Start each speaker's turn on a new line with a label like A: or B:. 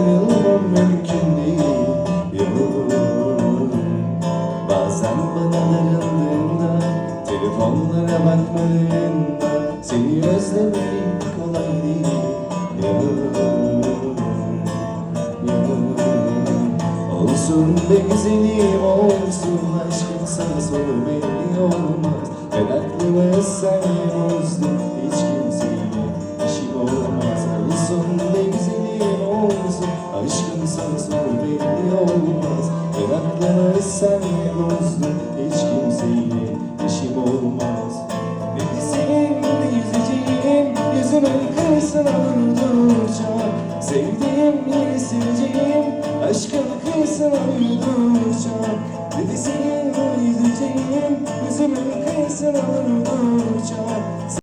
A: ayrılmam mümkün değil yok. Bazen bana darıldığında Telefonlara bakmadığında Seni özlemek kolay değil yok. Olsun be güzelim olsun Aşkın sana sonu belli olmaz. Ben aklımı sen? Sana sonu belli olmaz Ben aklımı senle bozdum Hiç kimseyle işim olmaz Dedi seninle yüzeceğim Yüzümün kıyısına vurdukça Sevdiğim yeri seveceğim Aşkın kıyısına vurdukça Dedi seninle yüzeceğim Yüzümün kıyısına vurdukça